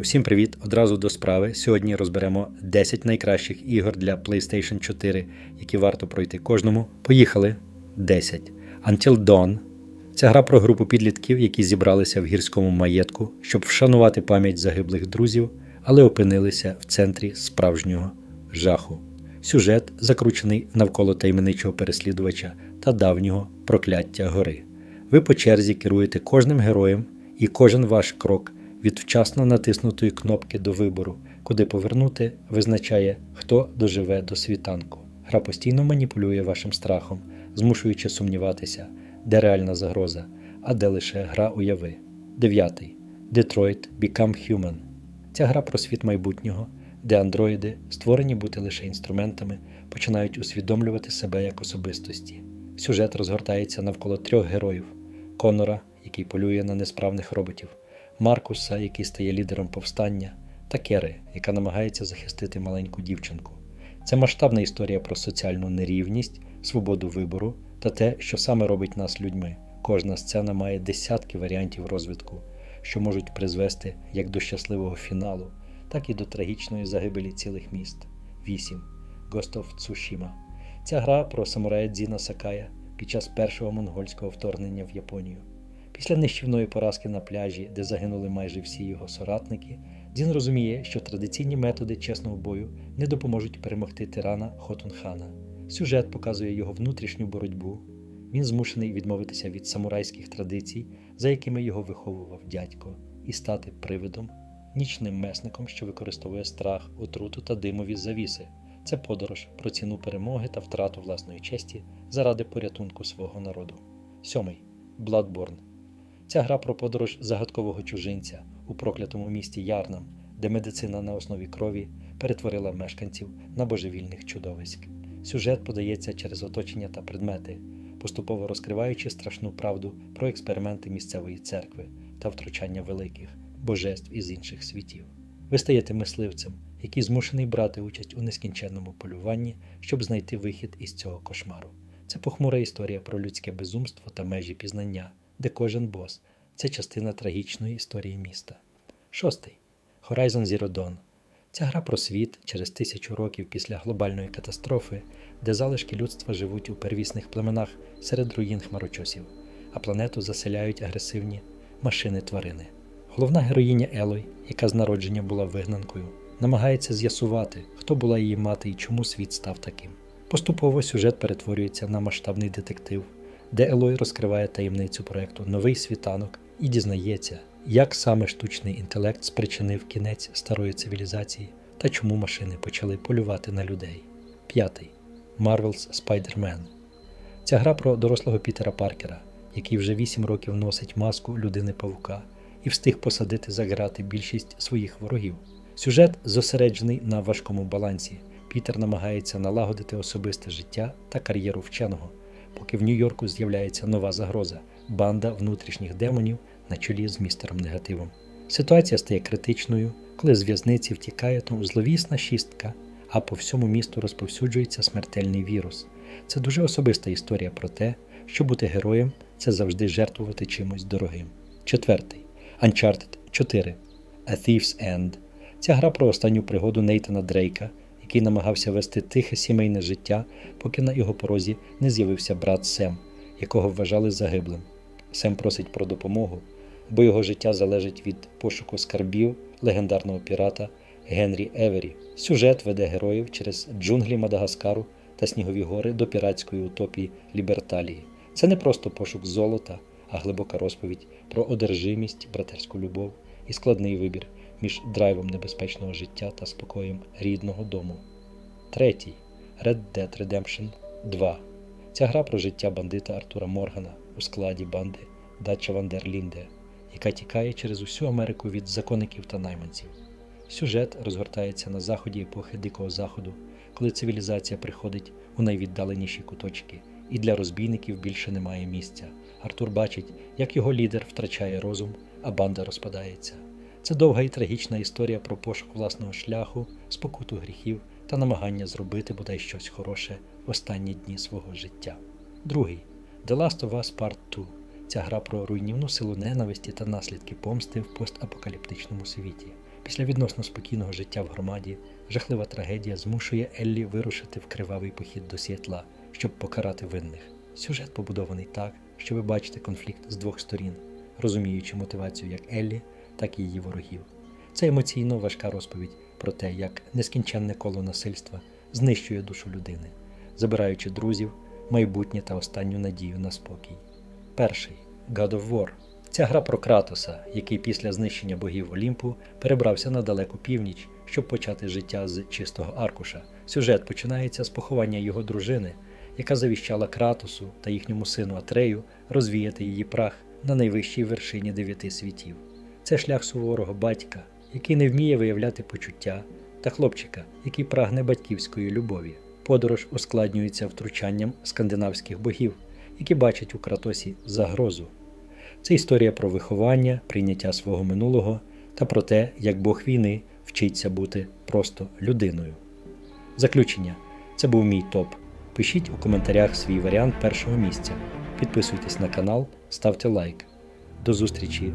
Всім привіт! Одразу до справи. Сьогодні розберемо 10 найкращих ігор для PlayStation 4, які варто пройти кожному. Поїхали! 10. Until Dawn. Ця гра про групу підлітків, які зібралися в гірському маєтку, щоб вшанувати пам'ять загиблих друзів, але опинилися в центрі справжнього жаху. Сюжет закручений навколо таємничого переслідувача та давнього прокляття гори. Ви по черзі керуєте кожним героєм, і кожен ваш крок від вчасно натиснутої кнопки до вибору, куди повернути, визначає, хто доживе до світанку. Гра постійно маніпулює вашим страхом, змушуючи сумніватися, де реальна загроза, а де лише гра уяви. 9. Detroit Become Human. Ця гра про світ майбутнього, де андроїди, створені бути лише інструментами, починають усвідомлювати себе як особистості. Сюжет розгортається навколо трьох героїв: Конора, який полює на несправних роботів, Маркуса, який стає лідером повстання, та Кери, яка намагається захистити маленьку дівчинку. Це масштабна історія про соціальну нерівність, свободу вибору та те, що саме робить нас людьми. Кожна сцена має десятки варіантів розвитку, що можуть призвести як до щасливого фіналу, так і до трагічної загибелі цілих міст. 8. Ghost of. Ця гра про самурая Дзіна Сакая під час першого монгольського вторгнення в Японію. Після нищівної поразки на пляжі, де загинули майже всі його соратники, Дзін розуміє, що традиційні методи чесного бою не допоможуть перемогти тирана Хотунхана. Сюжет показує його внутрішню боротьбу. Він змушений відмовитися від самурайських традицій, за якими його виховував дядько, і стати привидом, нічним месником, що використовує страх, отруту та димові завіси. Це подорож про ціну перемоги та втрату власної честі заради порятунку свого народу. Сьомий Bloodborne. Ця гра про подорож загадкового чужинця у проклятому місті Ярнам, де медицина на основі крові перетворила мешканців на божевільних чудовиськ. Сюжет подається через оточення та предмети, поступово розкриваючи страшну правду про експерименти місцевої церкви та втручання великих божеств із інших світів. Ви стаєте мисливцем, який змушений брати участь у нескінченному полюванні, щоб знайти вихід із цього кошмару. Це похмура історія про людське безумство та межі пізнання, де кожен бос це частина трагічної історії міста. Шостий Horizon Zero Dawn. Ця гра про світ через тисячу років після глобальної катастрофи, де залишки людства живуть у первісних племенах серед руїн хмарочосів, а планету заселяють агресивні машини-тварини. Головна героїня Елой, яка з народження була вигнанкою, намагається з'ясувати, хто була її мати і чому світ став таким. Поступово сюжет перетворюється на масштабний детектив, де Елой розкриває таємницю проекту Новий світанок і дізнається, як саме штучний інтелект спричинив кінець старої цивілізації та чому машини почали полювати на людей. П'ятий Marvel's Spider-Man. Ця гра про дорослого Пітера Паркера, який вже 8 років носить маску людини павука і встиг посадити за грати більшість своїх ворогів. Сюжет зосереджений на важкому балансі. Пітер намагається налагодити особисте життя та кар'єру вченого, поки в Нью-Йорку з'являється нова загроза банда внутрішніх демонів на чолі з містером негативом. Ситуація стає критичною, коли з в'язниці втікає тому зловісна шістка, а по всьому місту розповсюджується смертельний вірус. Це дуже особиста історія про те, що бути героєм це завжди жертвувати чимось дорогим. Четвертий Uncharted 4 A Thief's End. Ця гра про останню пригоду Нейтана Дрейка, який намагався вести тихе сімейне життя, поки на його порозі не з'явився брат Сем, якого вважали загиблим. Сем просить про допомогу, бо його життя залежить від пошуку скарбів легендарного пірата Генрі Евері. Сюжет веде героїв через джунглі Мадагаскару та снігові гори до піратської утопії Ліберталії. Це не просто пошук золота, а глибока розповідь про одержимість, братерську любов і складний вибір між драйвом небезпечного життя та спокоєм рідного дому. Третій Red Dead Redemption 2. Ця гра про життя бандита Артура Моргана у складі банди Дача Вандерлінде, яка тікає через усю Америку від законників та найманців. Сюжет розгортається на заході епохи Дикого Заходу, коли цивілізація приходить у найвіддаленіші куточки, і для розбійників більше немає місця. Артур бачить, як його лідер втрачає розум, а банда розпадається. Це довга і трагічна історія про пошук власного шляху, спокуту гріхів та намагання зробити бодай щось хороше в останні дні свого життя. Другий The Last of Us Part 2. Ця гра про руйнівну силу ненависті та наслідки помсти в постапокаліптичному світі. Після відносно спокійного життя в громаді жахлива трагедія змушує Еллі вирушити в кривавий похід до Сіетла, щоб покарати винних. Сюжет побудований так, що ви бачите конфлікт з двох сторін, розуміючи мотивацію як Еллі, так і її ворогів. Це емоційно важка розповідь про те, як нескінченне коло насильства знищує душу людини, забираючи друзів, майбутнє та останню надію на спокій. Перший God of War. Ця гра про Кратоса, який після знищення богів Олімпу перебрався на далеку північ, щоб почати життя з чистого аркуша. Сюжет починається з поховання його дружини, яка завіщала Кратосу та їхньому сину Атрею розвіяти її прах на найвищій вершині дев'яти світів. Це шлях суворого батька, який не вміє виявляти почуття, та хлопчика, який прагне батьківської любові. Подорож ускладнюється втручанням скандинавських богів, які бачать у Кратосі загрозу. Це історія про виховання, прийняття свого минулого та про те, як Бог війни вчиться бути просто людиною. Заключення. Це був мій топ. Пишіть у коментарях свій варіант першого місця. Підписуйтесь на канал, ставте лайк. До зустрічі!